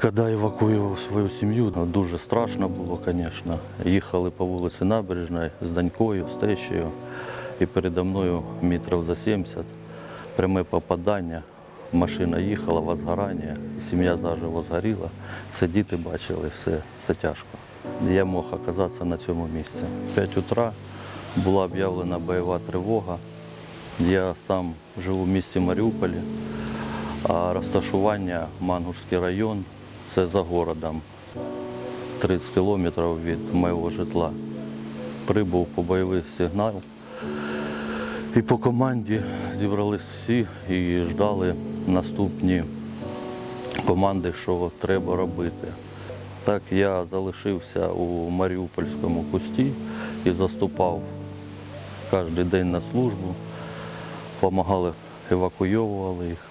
Коли евакуював свою сім'ю, ну, дуже страшно було, звісно. Їхали по вулиці Набережної з донькою, з тещею. І передо мною метрів за 70 пряме попадання. Машина їхала, возгорання, сім'я заживо згоріла. Все діти бачили, все, все тяжко. Я мог оказатися на цьому місці. В 5 утра була об'явлена бойова тривога. Я сам живу в місті Маріуполі, а розташування Мангушський район це за городом. 30 кілометрів від моєго житла. Прибув по бойовий сигнал. І по команді зібрались всі і ждали наступні команди, що треба робити. Так я залишився у Маріупольському кусті і заступав кожен день на службу. Помагали, евакуйовували їх,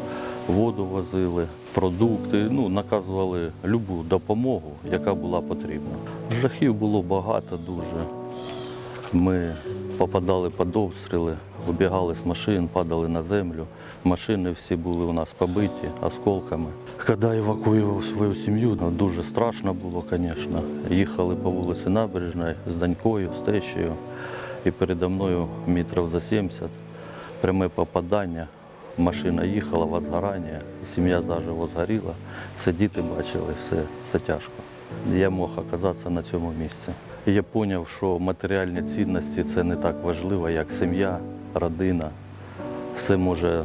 воду возили, продукти, ну, наказували любу допомогу, яка була потрібна. Жахів було багато дуже. Ми попадали під обстріли, вибігали з машин, падали на землю. Машини всі були у нас побиті осколками. Коли евакуював свою сім'ю, ну, дуже страшно було, звісно. Їхали по вулиці Набережної з донькою, з тещею. І передо мною метрів за 70 пряме попадання. Машина їхала, возгорання, сім'я заживо згоріла. Все діти бачили, все, все тяжко. Я мог оказатися на цьому місці. Я зрозумів, що матеріальні цінності це не так важливо, як сім'я, родина. Все може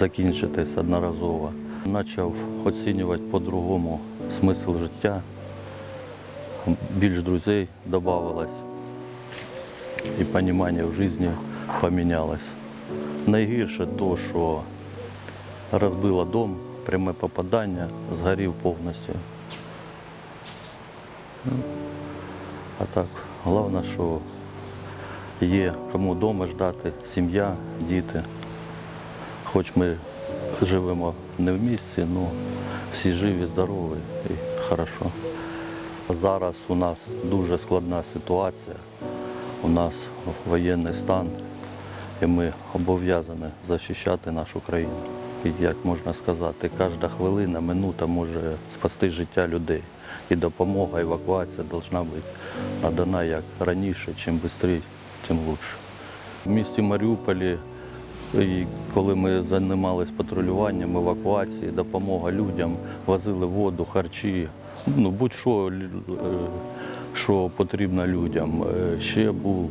закінчитись одноразово. Почав оцінювати по-другому смисл життя. Більш друзей додавалось. І розуміння в житті помінялось. Найгірше то, що розбило дом, пряме попадання, згорів повністю. Ну, А так, головне, що є кому вдома ждати, сім'я, діти. Хоч ми живемо не в місті, але всі живі, здорові і хорошо. Зараз у нас дуже складна ситуація. У нас воєнний стан, і ми обов'язані захищати нашу країну. І як можна сказати, кожна хвилина, минута може спасти життя людей. І допомога, евакуація повинна бути надана як раніше, чим швидше, тим краще. В місті Маріуполі, коли ми займалися патрулюванням, евакуацією, допомога людям, возили воду, харчі, ну будь-що, е, що потрібно людям. Е, Ще був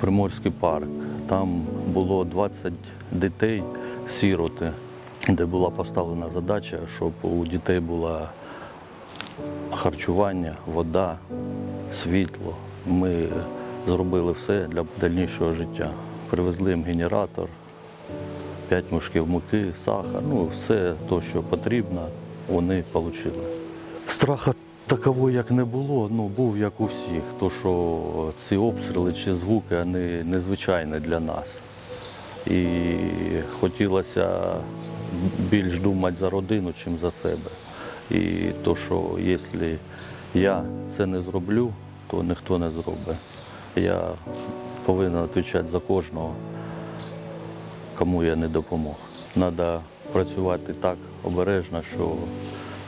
Приморський парк. Там було 20 дітей, сіроти, де була поставлена задача, щоб у дітей було харчування, вода, світло. Ми зробили все для дальнішого життя. Привезли їм генератор, 5 мішків муки, сахар, ну все те, що потрібно, вони отримали. Страха такового як не було, ну був як у всіх, то що ці обстріли чи звуки вони незвичайні для нас. І хотілося більш думати за родину, чим за себе. І то, що якщо я це не зроблю, то ніхто не зробить. Я повинен відповідати за кожного, кому я не допомог. Треба працювати так обережно, що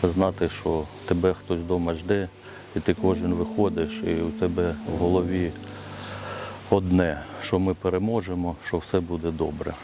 знати, що тебе хтось вдома жде, і ти кожен виходиш, і у тебе в голові одне, що ми переможемо, що все буде добре.